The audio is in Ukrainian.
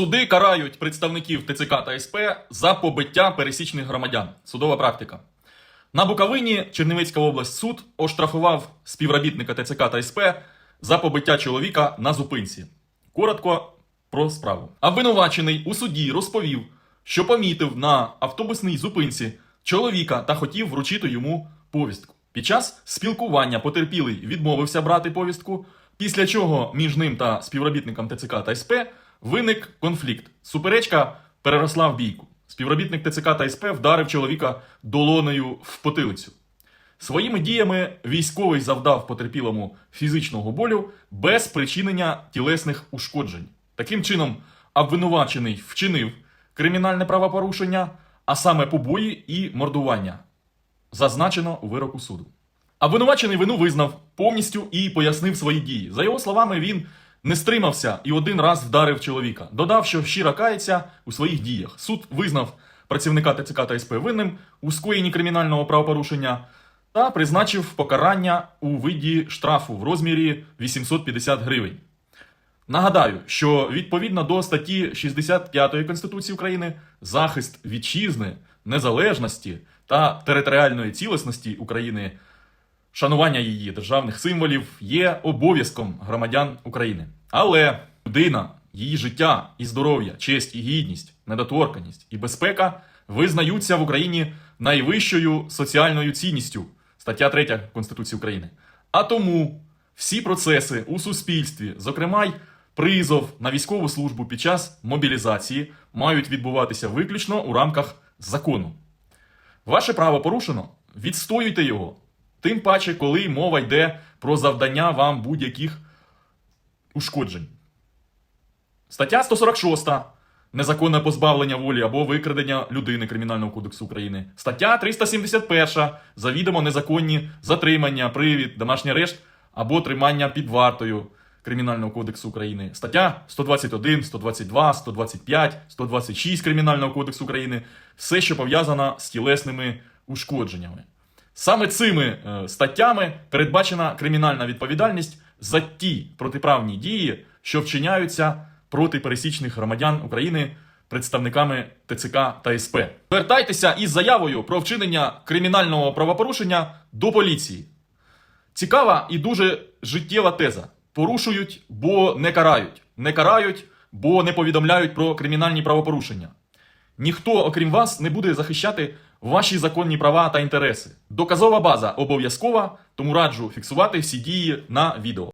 Суди карають представників ТЦК та СП за побиття пересічних громадян. Судова практика. На Буковині Чернівецька область суд оштрафував співробітника ТЦК та СП за побиття чоловіка на зупинці. Коротко про справу. Обвинувачений у суді розповів, що помітив на автобусній зупинці чоловіка та хотів вручити йому повістку. Під час спілкування потерпілий відмовився брати повістку, після чого між ним та співробітником ТЦК та СП виник конфлікт. Суперечка переросла в бійку. Співробітник ТЦК та СП вдарив чоловіка долонею в потилицю. Своїми діями військовий завдав потерпілому фізичного болю без причинення тілесних ушкоджень. Таким чином, обвинувачений вчинив кримінальне правопорушення, а саме побої і мордування, зазначено у вироку суду. Обвинувачений вину визнав повністю і пояснив свої дії. За його словами, він не стримався і один раз вдарив чоловіка. Додав, що щиро кається у своїх діях. Суд визнав працівника ТЦК та СП винним у скоєнні кримінального правопорушення та призначив покарання у виді штрафу в розмірі 850 гривень. Нагадаю, що відповідно до статті 65 Конституції України захист вітчизни, незалежності та територіальної цілісності України, шанування її державних символів є обов'язком громадян України. Але людина, її життя і здоров'я, честь і гідність, недоторканність і безпека визнаються в Україні найвищою соціальною цінністю стаття 3 Конституції України. А тому всі процеси у суспільстві, зокрема й призов на військову службу під час мобілізації, мають відбуватися виключно у рамках закону. Ваше право порушено, відстоюйте його. Тим паче, коли мова йде про завдання вам будь-яких ушкоджень. Стаття 146. Незаконне позбавлення волі або викрадення людини Кримінального кодексу України. Стаття 371. Завідомо незаконні затримання, привід, домашній арешт або тримання під вартою Кримінального кодексу України. Стаття 121, 122, 125, 126 Кримінального кодексу України. Все, що пов'язано з тілесними ушкодженнями. Саме цими е, статтями передбачена кримінальна відповідальність за ті протиправні дії, що вчиняються проти пересічних громадян України представниками ТЦК та СП. Звертайтеся із заявою про вчинення кримінального правопорушення до поліції. Цікава і дуже життєва теза. Порушують, бо не карають. Не карають, бо не повідомляють про кримінальні правопорушення. Ніхто, окрім вас, не буде захищати ваші законні права та інтереси. Доказова база обов'язкова, тому раджу фіксувати всі дії на відео.